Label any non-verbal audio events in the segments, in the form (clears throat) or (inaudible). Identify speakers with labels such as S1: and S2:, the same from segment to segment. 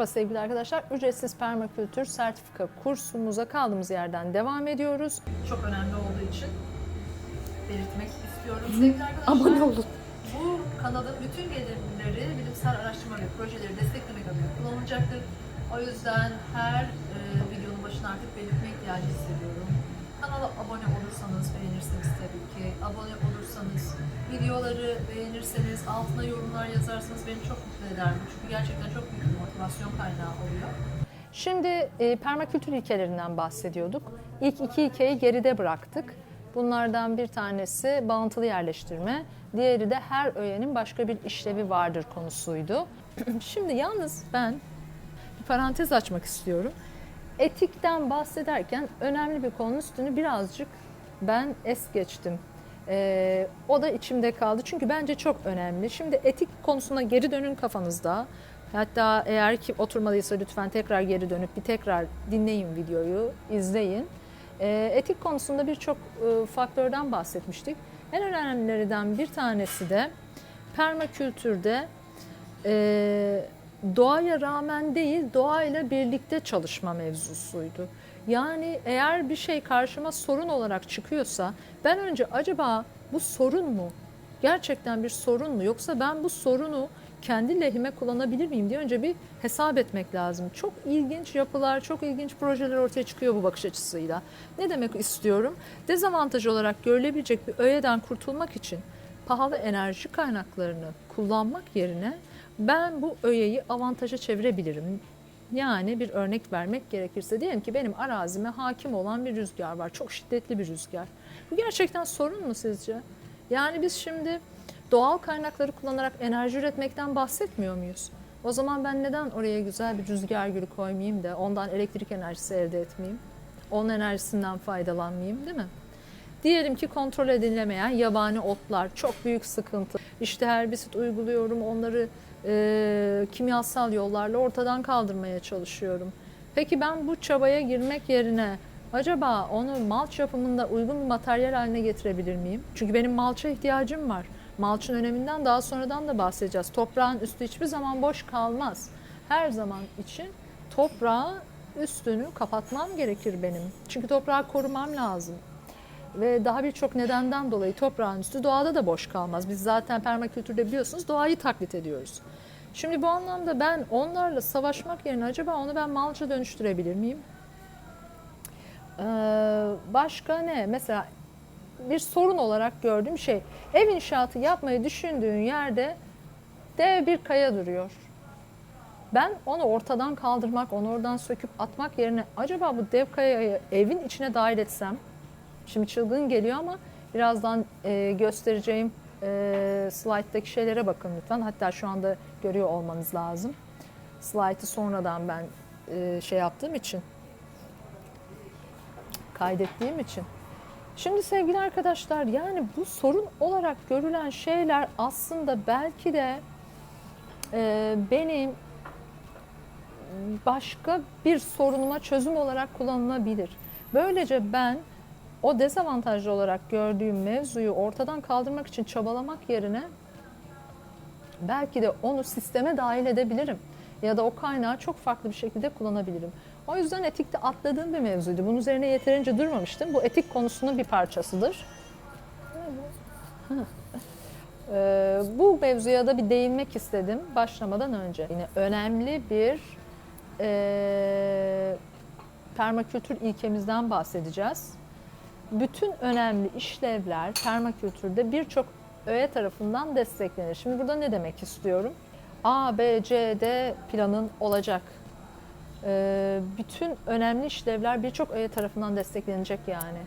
S1: Merhaba sevgili arkadaşlar. Ücretsiz permakültür sertifika kursumuza kaldığımız yerden devam ediyoruz.
S2: çok önemli olduğu için belirtmek istiyorum. Sevgili arkadaşlar,
S1: Abone olun.
S2: bu kanalın bütün gelirleri bilimsel araştırma ve projeleri desteklemek adına kullanılacaktır. O yüzden her e, videonun başına artık belirtme ihtiyacı hissediyorum. Kanala abone olursanız beğenirsiniz tabii ki. Abone olursanız, videoları beğenirseniz, altına yorumlar yazarsanız beni çok mutlu eder bu. Çünkü gerçekten çok büyük bir motivasyon kaynağı oluyor.
S1: Şimdi e, permakültür ilkelerinden bahsediyorduk. İlk iki ilkeyi geride bıraktık. Bunlardan bir tanesi bağıntılı yerleştirme, diğeri de her öğenin başka bir işlevi vardır konusuydu. (clears throat) Şimdi yalnız ben bir parantez açmak istiyorum. Etikten bahsederken önemli bir konunun üstünü birazcık ben es geçtim. Ee, o da içimde kaldı çünkü bence çok önemli. Şimdi etik konusuna geri dönün kafanızda. Hatta eğer ki oturmadıysa lütfen tekrar geri dönüp bir tekrar dinleyin videoyu, izleyin. Ee, etik konusunda birçok e, faktörden bahsetmiştik. En önemlilerinden bir tanesi de permakültürde e, doğaya rağmen değil, doğayla birlikte çalışma mevzusuydu. Yani eğer bir şey karşıma sorun olarak çıkıyorsa ben önce acaba bu sorun mu? Gerçekten bir sorun mu? Yoksa ben bu sorunu kendi lehime kullanabilir miyim diye önce bir hesap etmek lazım. Çok ilginç yapılar, çok ilginç projeler ortaya çıkıyor bu bakış açısıyla. Ne demek istiyorum? Dezavantaj olarak görülebilecek bir öğeden kurtulmak için pahalı enerji kaynaklarını kullanmak yerine ben bu öğeyi avantaja çevirebilirim. Yani bir örnek vermek gerekirse diyelim ki benim arazime hakim olan bir rüzgar var. Çok şiddetli bir rüzgar. Bu gerçekten sorun mu sizce? Yani biz şimdi doğal kaynakları kullanarak enerji üretmekten bahsetmiyor muyuz? O zaman ben neden oraya güzel bir rüzgar gülü koymayayım da ondan elektrik enerjisi elde etmeyeyim? Onun enerjisinden faydalanmayayım değil mi? Diyelim ki kontrol edilemeyen yabani otlar çok büyük sıkıntı. İşte herbisit uyguluyorum onları e, kimyasal yollarla ortadan kaldırmaya çalışıyorum. Peki ben bu çabaya girmek yerine acaba onu malç yapımında uygun bir materyal haline getirebilir miyim? Çünkü benim malça ihtiyacım var. Malçın öneminden daha sonradan da bahsedeceğiz. Toprağın üstü hiçbir zaman boş kalmaz. Her zaman için toprağın üstünü kapatmam gerekir benim. Çünkü toprağı korumam lazım ve daha birçok nedenden dolayı toprağın üstü doğada da boş kalmaz. Biz zaten permakültürde biliyorsunuz doğayı taklit ediyoruz. Şimdi bu anlamda ben onlarla savaşmak yerine acaba onu ben malça dönüştürebilir miyim? Ee, başka ne? Mesela bir sorun olarak gördüğüm şey ev inşaatı yapmayı düşündüğün yerde dev bir kaya duruyor. Ben onu ortadan kaldırmak, onu oradan söküp atmak yerine acaba bu dev kayayı evin içine dahil etsem Şimdi çılgın geliyor ama birazdan e, göstereceğim e, slayttaki şeylere bakın lütfen. Hatta şu anda görüyor olmanız lazım. Slaytı sonradan ben e, şey yaptığım için, kaydettiğim için. Şimdi sevgili arkadaşlar yani bu sorun olarak görülen şeyler aslında belki de e, benim başka bir sorunuma çözüm olarak kullanılabilir. Böylece ben o dezavantajlı olarak gördüğüm mevzuyu ortadan kaldırmak için çabalamak yerine belki de onu sisteme dahil edebilirim. Ya da o kaynağı çok farklı bir şekilde kullanabilirim. O yüzden etikte atladığım bir mevzuydu. Bunun üzerine yeterince durmamıştım. Bu etik konusunun bir parçasıdır. Ee, bu mevzuya da bir değinmek istedim başlamadan önce. Yine önemli bir e, permakültür ilkemizden bahsedeceğiz bütün önemli işlevler permakültürde birçok öğe tarafından desteklenir. Şimdi burada ne demek istiyorum? A, B, C, D planın olacak. Ee, bütün önemli işlevler birçok öğe tarafından desteklenecek yani.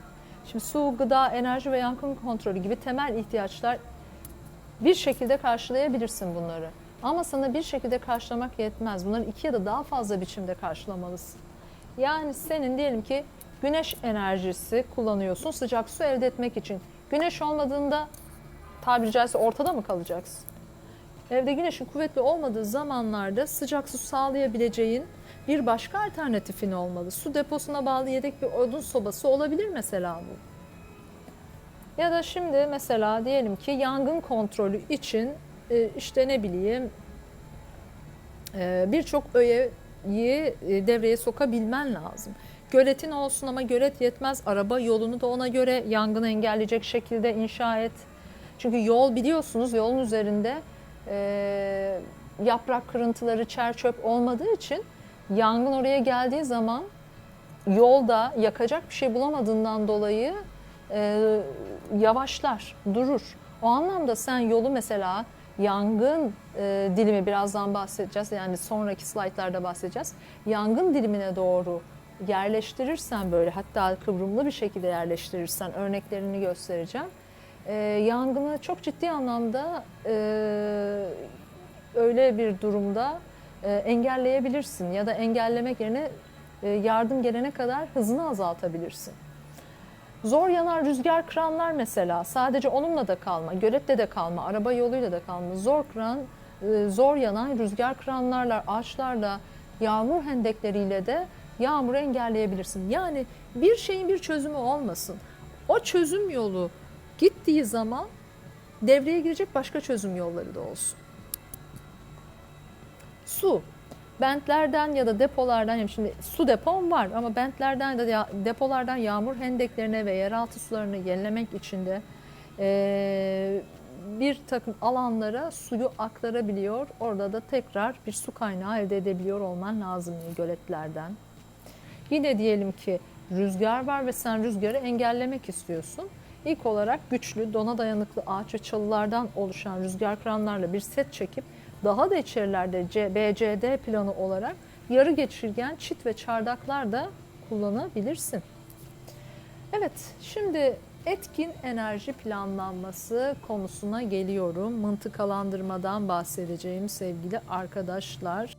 S1: Şimdi su, gıda, enerji ve yankın kontrolü gibi temel ihtiyaçlar bir şekilde karşılayabilirsin bunları. Ama sana bir şekilde karşılamak yetmez. Bunları iki ya da daha fazla biçimde karşılamalısın. Yani senin diyelim ki güneş enerjisi kullanıyorsun sıcak su elde etmek için. Güneş olmadığında tabiri caizse ortada mı kalacaksın? Evde güneşin kuvvetli olmadığı zamanlarda sıcak su sağlayabileceğin bir başka alternatifin olmalı. Su deposuna bağlı yedek bir odun sobası olabilir mesela bu. Ya da şimdi mesela diyelim ki yangın kontrolü için e, işte ne bileyim e, birçok öğe e, devreye sokabilmen lazım. Göletin olsun ama gölet yetmez. Araba yolunu da ona göre yangını engelleyecek şekilde inşa et. Çünkü yol biliyorsunuz yolun üzerinde e, yaprak kırıntıları, çer çöp olmadığı için yangın oraya geldiği zaman yolda yakacak bir şey bulamadığından dolayı e, yavaşlar, durur. O anlamda sen yolu mesela yangın e, dilimi birazdan bahsedeceğiz. Yani sonraki slaytlarda bahsedeceğiz. Yangın dilimine doğru yerleştirirsen böyle hatta kıvrımlı bir şekilde yerleştirirsen örneklerini göstereceğim. E, yangını çok ciddi anlamda e, öyle bir durumda e, engelleyebilirsin ya da engellemek yerine e, yardım gelene kadar hızını azaltabilirsin. Zor yanan rüzgar kıranlar mesela sadece onunla da kalma, göletle de kalma, araba yoluyla da kalma. Zor kıran, e, zor yanan rüzgar kıranlarla, ağaçlarla, yağmur hendekleriyle de yağmuru engelleyebilirsin. Yani bir şeyin bir çözümü olmasın. O çözüm yolu gittiği zaman devreye girecek başka çözüm yolları da olsun. Su. Bentlerden ya da depolardan, şimdi su depom var ama bentlerden ya da depolardan yağmur hendeklerine ve yeraltı sularını yenilemek için de eee, bir takım alanlara suyu aktarabiliyor. Orada da tekrar bir su kaynağı elde edebiliyor olman lazım göletlerden. Yine diyelim ki rüzgar var ve sen rüzgarı engellemek istiyorsun. İlk olarak güçlü, dona dayanıklı ağaç ve çalılardan oluşan rüzgar kıranlarla bir set çekip daha da içerilerde C, BCD planı olarak yarı geçirgen çit ve çardaklar da kullanabilirsin. Evet, şimdi etkin enerji planlanması konusuna geliyorum. Mıntıkalandırmadan bahsedeceğim sevgili arkadaşlar.